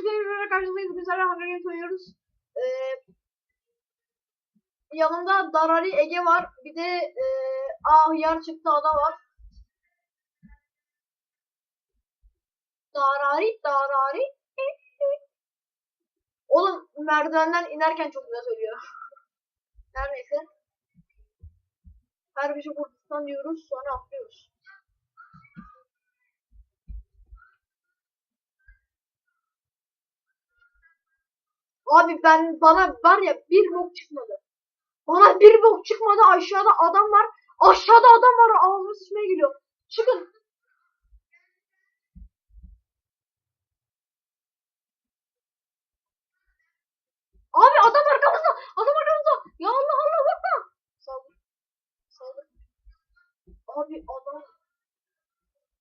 Gördüğünüz gibi videoda karşınızdayız. Biz hala Hunger Games oynuyoruz. Ee, yanımda Darari Ege var. Bir de e, Ahyar çıktı ada var. Darari, Darari. Oğlum merdivenden inerken çok güzel söylüyor. Her neyse. Her bir şey Kurdistan diyoruz sonra atlıyoruz. Abi ben bana var ya bir bok çıkmadı. Bana bir bok çıkmadı aşağıda adam var. Aşağıda adam var ağzıma sıçmaya geliyor. Çıkın. Abi adam arkamızda. Adam arkamızda. Ya Allah Allah bakma. Saldır. Saldır. Abi adam.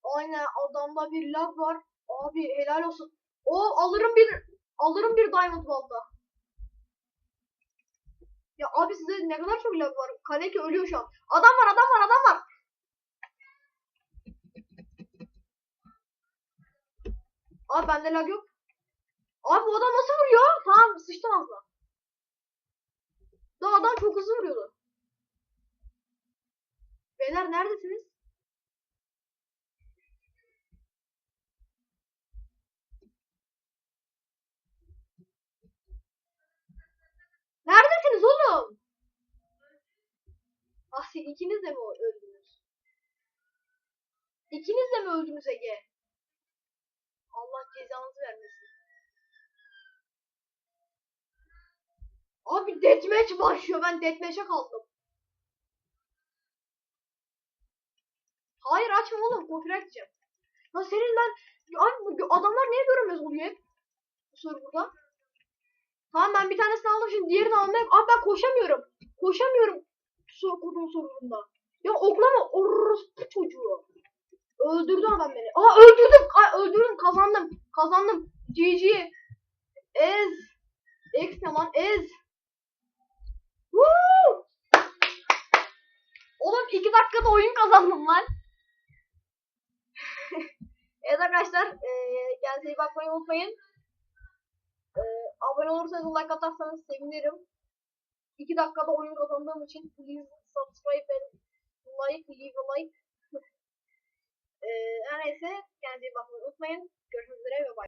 Aynen adamda bir lag var. Abi helal olsun. O alırım bir alırım bir diamond balta. Ya abi size ne kadar çok lag var. Kaneki ölüyor şu an. Adam var adam var adam var. Abi bende lag yok. Abi bu adam nasıl vuruyor? Tamam sıçtım aslında. Daha adam çok hızlı vuruyordu. Beyler? Neredesiniz ikiniz de mi öldünüz? İkiniz de mi öldünüz Ege? Allah cezanızı vermesin. Abi deathmatch başlıyor. Ben deathmatch'e kaldım. Hayır açma oğlum. Copyright diyeceğim. Ya senin ben... Abi adamlar niye görünmez oluyor hep? Bu serverda. Tamam ben bir tanesini aldım şimdi diğerini almaya... Abi ben koşamıyorum. Koşamıyorum. Sor kurduğum sorununda. Ya oklama orospu çocuğu. Öldürdü beni. Aa öldürdüm. Öldürdüm kazandım. Kazandım. GG. Ez. X ne? Ez. Woo! Oğlum iki dakikada oyun kazandım lan. evet arkadaşlar. Eee kendinize unutmayın. Eee abone olursanız like atarsanız sevinirim. 2 dakikada oyun kazandığım için please subscribe and like, leave a like. Eee her neyse kendinize bakmayı unutmayın. Görüşmek üzere ve bye.